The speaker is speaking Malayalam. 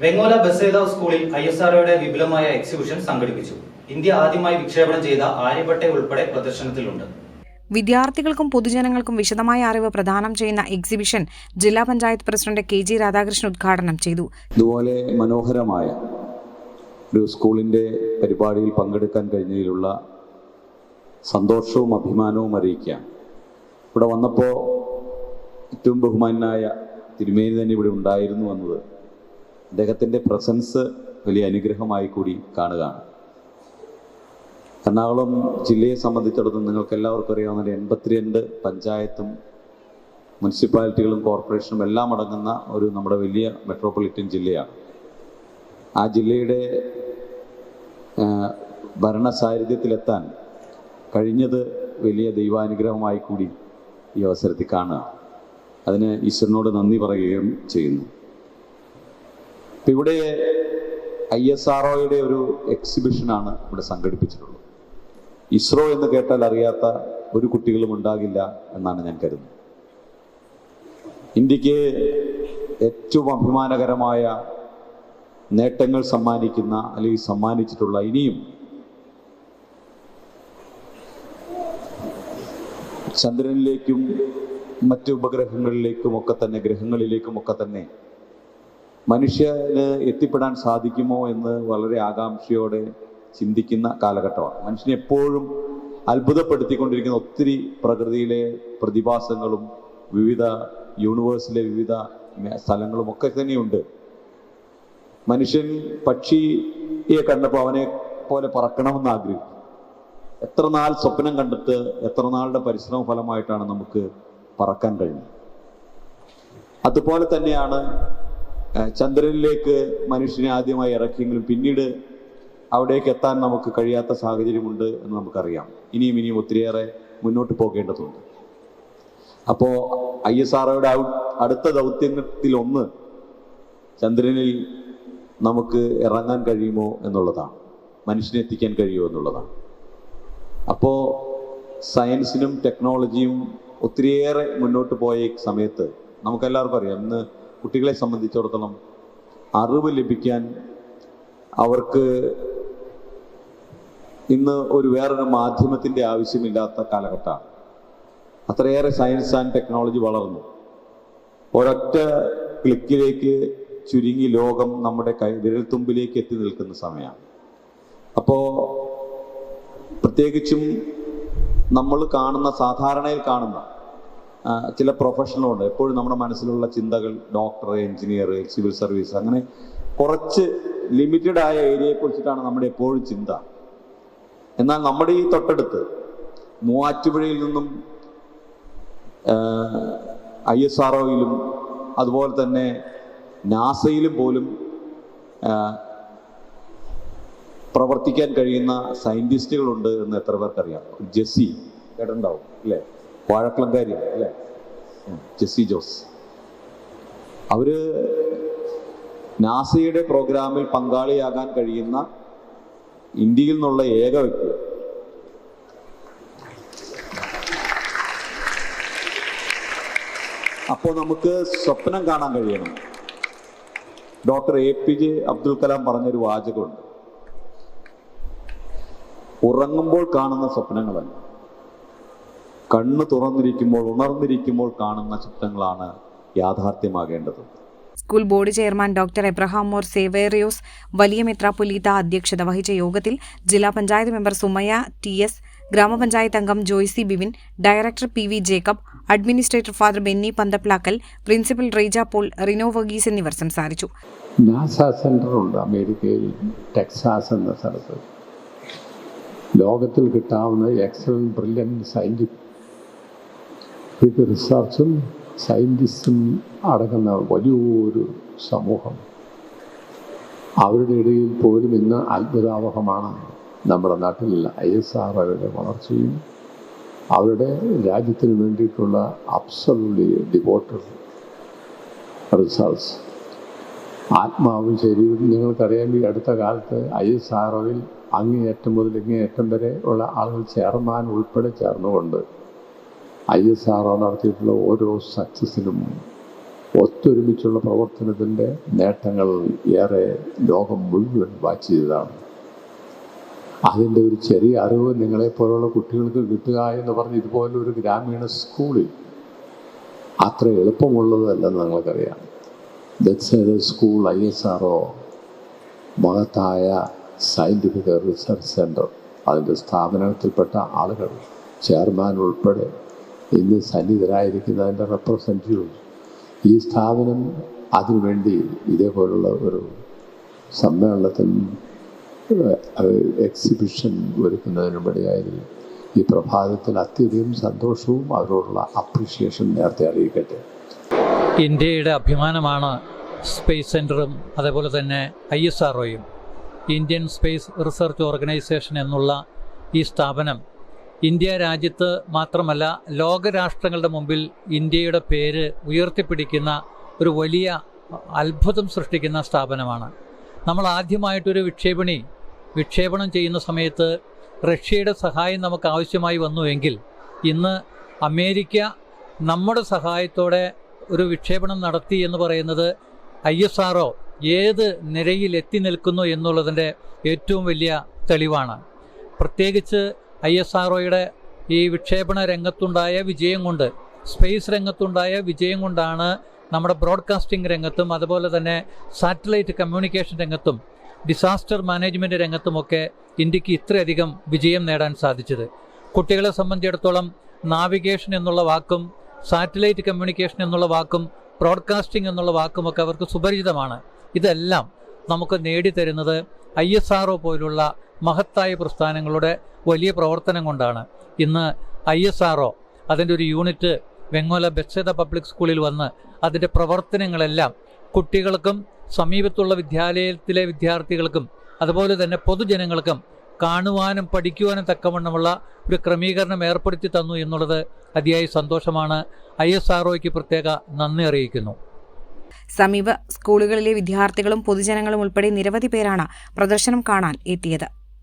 വെങ്ങോല ബസേദാവ് സ്കൂളിൽ ഐ എസ് ആർഒയുടെ വിപുലമായ എക്സിബിഷൻ സംഘടിപ്പിച്ചു. ഇന്ത്യ ആദ്യമായി വിക്ഷേപണം ചെയ്ത ആര്യഭട്ടെ ഉൾപ്പെടെ പ്രദർശനത്തിലുണ്ട്. വിദ്യാർത്ഥികൾക്കും പൊതുജനങ്ങൾക്കും വിശദമായ അറിവ് പ്രദാനം ചെയ്യുന്ന എക്സിബിഷൻ ജില്ലാ panchayat president K G Radhakrishnan ഉദ്ഘാടനം ചെയ്തു. ഇതുപോലെ മനോഹരമായ ഒരു സ്കൂളിന്റെ പരിപാടിയിൽ പങ്കെടുക്കാൻ കഴിഞ്ഞതിലുള്ള സന്തോഷവും അഭിമാനവും അറിയിക്കാം. ഇവിടെ വന്നപ്പോൾ ഏറ്റവും ബഹുമാനായ തിരുമേനി തന്നെ ഇവിടെ ഉണ്ടായിരുന്നു എന്നത് അദ്ദേഹത്തിന്റെ പ്രസൻസ് വലിയ അനുഗ്രഹമായി കൂടി കാണുകയാണ്. എറണാകുളം ജില്ലയെ സംബന്ധിച്ചിടത്തോളം നിങ്ങൾക്ക് എല്ലാവർക്കും അറിയാവുന്ന എൺപത്തിരണ്ട് പഞ്ചായത്തും മുനിസിപ്പാലിറ്റികളും കോർപ്പറേഷനും എല്ലാം അടങ്ങുന്ന ഒരു നമ്മുടെ വലിയ മെട്രോപൊളിറ്റൻ ജില്ലയാണ്. ആ ജില്ലയുടെ ഭരണ സാന്നിധ്യത്തിലെത്താൻ കഴിഞ്ഞത് വലിയ ദൈവാനുഗ്രഹമായി കൂടി ഈ അവസരത്തിൽ കാണുക അതിന് ഈശ്വരനോട് നന്ദി പറയുകയും ചെയ്യുന്നു. ഇവിടെ ഐ എസ് ആർ ഒയുടെ ഒരു എക്സിബിഷനാണ് ഇവിടെ സംഘടിപ്പിച്ചിട്ടുള്ളത്. ഇസ്രോ എന്ന് കേട്ടാൽ അറിയാത്ത ഒരു കുട്ടികളും ഉണ്ടാകില്ല എന്നാണ് ഞാൻ കരുതുന്നത്. ഇന്ത്യയ്ക്ക് ഏറ്റവും അഭിമാനകരമായ നേട്ടങ്ങൾ സമ്മാനിക്കുന്ന അല്ലെങ്കിൽ സമ്മാനിച്ചിട്ടുള്ള ഇനിയും ചന്ദ്രനിലേക്കും മറ്റ് ഉപഗ്രഹങ്ങളിലേക്കും ഒക്കെ തന്നെ ഗ്രഹങ്ങളിലേക്കും ഒക്കെ തന്നെ മനുഷ്യന് എത്തിപ്പെടാൻ സാധിക്കുമോ എന്ന് വളരെ ആകാംക്ഷയോടെ ചിന്തിക്കുന്ന കാലഘട്ടമാണ്. മനുഷ്യനെ എപ്പോഴും അത്ഭുതപ്പെടുത്തിക്കൊണ്ടിരിക്കുന്ന ഒത്തിരി പ്രകൃതിയിലെ പ്രതിഭാസങ്ങളും വിവിധ യൂണിവേഴ്സിലെ വിവിധ സ്ഥലങ്ങളും ഒക്കെ തന്നെയുണ്ട്. മനുഷ്യൻ പക്ഷിയെ കണ്ടപ്പോൾ അവനെ പോലെ പറക്കണമെന്ന് ആഗ്രഹിക്കും. എത്ര നാൾ സ്വപ്നം കണ്ടിട്ട് എത്ര നാളുടെ പരിശ്രമ ഫലമായിട്ടാണ് നമുക്ക് പറക്കാൻ കഴിയുന്നത്? അതുപോലെ തന്നെയാണ് ചന്ദ്രനിലേക്ക് മനുഷ്യനെ ആദ്യമായി ഇറക്കിയെങ്കിലും പിന്നീട് അവിടേക്ക് എത്താൻ നമുക്ക് കഴിയാത്ത സാഹചര്യമുണ്ട് എന്ന് നമുക്കറിയാം. ഇനിയും ഇനിയും ഒത്തിരിയേറെ മുന്നോട്ട് പോകേണ്ടതുണ്ട്. അപ്പോൾ ഐ എസ് ആർഒയുടെ അടുത്ത ദൗത്യത്തിൽ ഒന്ന് ചന്ദ്രനിൽ നമുക്ക് ഇറങ്ങാൻ കഴിയുമോ എന്നുള്ളതാണ്. മനുഷ്യനെ എത്തിക്കാൻ കഴിയുമോ എന്നുള്ളതാണ്. അപ്പോൾ സയൻസിനും ടെക്നോളജിയും ഒത്തിരിയേറെ മുന്നോട്ട് പോയ സമയത്ത് നമുക്കെല്ലാവർക്കും അറിയാം. ഇന്ന് കുട്ടികളെ സംബന്ധിച്ചിടത്തോളം അറിവ് ലഭിക്കാൻ അവർക്ക് ഇന്ന് ഒരു വേറൊരു മാധ്യമത്തിന്റെ ആവശ്യമില്ലാത്ത കാലഘട്ടമാണ്. അത്രയേറെ സയൻസ് ആൻഡ് ടെക്നോളജി വളർന്നു. ഒരൊറ്റ ക്ലിക്കിലേക്ക് ചുരുങ്ങി ലോകം നമ്മുടെ കൈ വിരൽത്തുമ്പിലേക്ക് എത്തി നിൽക്കുന്ന സമയമാണ്. അപ്പോൾ പ്രത്യേകിച്ചും നമ്മൾ കാണുന്ന സാധാരണയിൽ കാണുന്ന ചില പ്രൊഫഷനുണ്ട് എപ്പോഴും നമ്മുടെ മനസ്സിലുള്ള ചിന്തകൾ ഡോക്ടർ എഞ്ചിനീയർ സിവിൽ സർവീസ് അങ്ങനെ കുറച്ച് ലിമിറ്റഡ് ആയ ഏരിയയെ കുറിച്ചിട്ടാണ് നമ്മുടെ എപ്പോഴും ചിന്ത. എന്നാൽ നമ്മുടെ ഈ തൊട്ടടുത്ത് മൂവാറ്റുപുഴയിൽ നിന്നും ഐ എസ് ആർ ഒയിലും അതുപോലെ തന്നെ നാസയിലും പോലും പ്രവർത്തിക്കാൻ കഴിയുന്ന സയന്റിസ്റ്റുകളുണ്ട് എന്ന് എത്ര പേർക്കറിയാം? ജെസ്സി കേട്ടിട്ടുണ്ടാവും അല്ലേ? വാഴക്കുളംകാരി അല്ലേ? ജെസ്സി ജോസ്. അവർ നാസയുടെ പ്രോഗ്രാമിൽ പങ്കാളിയാകാൻ കഴിയുന്ന ഇന്ത്യയിൽ നിന്നുള്ള ഏക വ്യക്തി. അപ്പോൾ നമുക്ക് സ്വപ്നം കാണാൻ കഴിയണം. Doctor A P J Abdul Kalam പറഞ്ഞൊരു വാചകമുണ്ട്. ഉറങ്ങുമ്പോൾ കാണുന്ന സ്വപ്നങ്ങളല്ല? കണ്ണ് തുറന്നിരിക്കുമ്പോൾ ഉണർന്നിരിക്കുമ്പോൾ കാണുന്ന ചിത്രങ്ങളാണ് യാഥാർത്ഥ്യമാകേണ്ടത്. School board chairman doctor Abraham Mor Severios വലിയ മെത്രാപ്പൊലീത്ത അധ്യക്ഷത വഹിച്ച യോഗത്തിൽ ജില്ലാ panchayat member Sumaya T S ഗ്രാമപഞ്ചായത്ത് അംഗം Joicy Bivin director P V Jacob administrator father Benny Panthaplackal principal Reeja Paul Rino Varghese എന്നിവർ സംസാരിച്ചു. നാസ സെന്ററുണ്ട് അമേരിക്കയിൽ ടെക്സാസ് എന്ന സ്ഥലത്ത്. ലോകത്തിൽ കിട്ടാവുന്ന എക്സലന്റ് ബ്രില്യൻ സയന്റിഫിക് റിസർച്ചും സയന്റിസ്റ്റും അടങ്ങുന്ന വലിയൊരു സമൂഹം. അവരുടെ ഇടയിൽ പോലും ഇന്ന് അത്ഭുതാവഹമാണ് നമ്മുടെ നാട്ടിൽ ഐ എസ് ആർ ഒയുടെ വളർച്ചയും അവരുടെ രാജ്യത്തിന് വേണ്ടിയിട്ടുള്ള അബ്സലൂട്ട്ലി ഡിവോട്ടഡ് റിസൾട്ട്സ് ആത്മാവും ശരീരവും നിങ്ങൾക്കറിയാം ഈ അടുത്ത കാലത്ത് ഐ എസ് ആർ ഒയിൽ അങ്ങേയറ്റം മുതൽ ഇങ്ങേയറ്റം വരെ ഉള്ള ആളുകൾ ചെയർമാൻ ഉൾപ്പെടെ ചേർന്നുകൊണ്ട് ഐ എസ് ആർ നടത്തിയിട്ടുള്ള ഓരോ സക്സസിനും ഒത്തൊരുമിച്ചുള്ള പ്രവർത്തനത്തിന്റെ നേട്ടങ്ങൾ ഏറെ ലോകം മുഴുവൻ വാച്ച് ചെയ്തതാണ്. അതിന്റെ ഒരു ചെറിയ അറിവ് നിങ്ങളെപ്പോലുള്ള കുട്ടികൾക്ക് കിട്ടുക എന്ന് പറഞ്ഞ് ഇതുപോലെ ഒരു ഗ്രാമീണ സ്കൂളിൽ അത്ര എളുപ്പമുള്ളതല്ലെന്ന് നിങ്ങൾക്കറിയാം. ദക്ഷിണ സ്കൂൾ ഐ എസ് ആർ മഹത്തായ സയന്റിഫിക് റിസർച്ച് സെന്റർ അതിന്റെ സ്ഥാപനത്തിൽപ്പെട്ട ആളുകൾ ചെയർമാൻ ഉൾപ്പെടെ ഇന്ന് സന്നിധരായിരിക്കുന്നതിന്റെ റെപ്രസെന്റേറ്റീവ് ഈ സ്ഥാപനം അതിനുവേണ്ടി ഇതേപോലുള്ള ഒരു സമ്മേളനത്തിൽ എക്സിബിഷൻ ഒരുക്കുന്നതിനുമിടയായതിൽ ഈ പ്രഭാതത്തിൽ അത്യധികം സന്തോഷവും അവരോടുള്ള അപ്രീഷിയേഷൻ നേരത്തെ അറിയിക്കട്ടെ. ഇന്ത്യയുടെ അഭിമാനമാണ് സ്പേസ് സെന്ററും അതേപോലെ തന്നെ ഐ എസ് ആർ ഒയും ഇന്ത്യൻ സ്പേസ് റിസർച്ച് ഓർഗനൈസേഷൻ എന്നുള്ള ഈ സ്ഥാപനം ഇന്ത്യ രാജ്യത്ത് മാത്രമല്ല ലോകരാഷ്ട്രങ്ങളുടെ മുമ്പിൽ ഇന്ത്യയുടെ പേര് ഉയർത്തിപ്പിടിക്കുന്ന ഒരു വലിയ അത്ഭുതം സൃഷ്ടിക്കുന്ന സ്ഥാപനമാണ്. നമ്മൾ ആദ്യമായിട്ടൊരു വിക്ഷേപണി വിക്ഷേപണം ചെയ്യുന്ന സമയത്ത് റഷ്യയുടെ സഹായം നമുക്ക് ആവശ്യമായി വന്നുവെങ്കിൽ ഇന്ന് അമേരിക്ക നമ്മുടെ സഹായത്തോടെ ഒരു വിക്ഷേപണം നടത്തി എന്ന് പറയുന്നത് ഐ എസ് ആർ ഏത് നിരയിൽ എത്തി നിൽക്കുന്നു എന്നുള്ളതിന്റെ ഏറ്റവും വലിയ തെളിവാണ്. പ്രത്യേകിച്ച് ഐ എസ് ആർ ഈ വിക്ഷേപണ രംഗത്തുണ്ടായ വിജയം കൊണ്ട് സ്പേസ് രംഗത്തുണ്ടായ വിജയം കൊണ്ടാണ് നമ്മുടെ ബ്രോഡ്കാസ്റ്റിംഗ് രംഗത്തും അതുപോലെ തന്നെ സാറ്റലൈറ്റ് കമ്മ്യൂണിക്കേഷൻ രംഗത്തും ഡിസാസ്റ്റർ മാനേജ്മെന്റ് രംഗത്തുമൊക്കെ ഇന്ത്യയ്ക്ക് ഇത്രയധികം വിജയം നേടാൻ സാധിച്ചത്. കുട്ടികളെ സംബന്ധിച്ചിടത്തോളം നാവിഗേഷൻ എന്നുള്ള വാക്കും സാറ്റലൈറ്റ് കമ്മ്യൂണിക്കേഷൻ എന്നുള്ള വാക്കും ബ്രോഡ്കാസ്റ്റിംഗ് എന്നുള്ള വാക്കുമൊക്കെ അവർക്ക് സുപരിചിതമാണ്. ഇതെല്ലാം നമുക്ക് നേടിത്തരുന്നത് ഐ എസ് ആർ പോലുള്ള മഹത്തായ പ്രസ്ഥാനങ്ങളുടെ വലിയ പ്രവർത്തനം കൊണ്ടാണ്. ഇന്ന് ഐ എസ് ആർ അതിന്റെ ഒരു യൂണിറ്റ് വെങ്ങോല ബെത്സേത പബ്ലിക് സ്കൂളിൽ വന്ന് അതിന്റെ പ്രവർത്തനങ്ങളെല്ലാം കുട്ടികൾക്കും സമീപത്തുള്ള വിദ്യാലയത്തിലെ വിദ്യാർത്ഥികൾക്കും അതുപോലെ തന്നെ പൊതുജനങ്ങൾക്കും കാണുവാനും പഠിക്കുവാനും തക്കവണ്ണമുള്ള ഒരു ക്രമീകരണം ഏർപ്പെടുത്തി തന്നു എന്നുള്ളത് അതിയായ സന്തോഷമാണ്. ഐ എസ് ആർ പ്രത്യേക നന്ദി അറിയിക്കുന്നു. സമീപ സ്കൂളുകളിലെ വിദ്യാർത്ഥികളും പൊതുജനങ്ങളും ഉൾപ്പെടെ നിരവധി പേരാണ് പ്രദർശനം കാണാൻ എത്തിയത്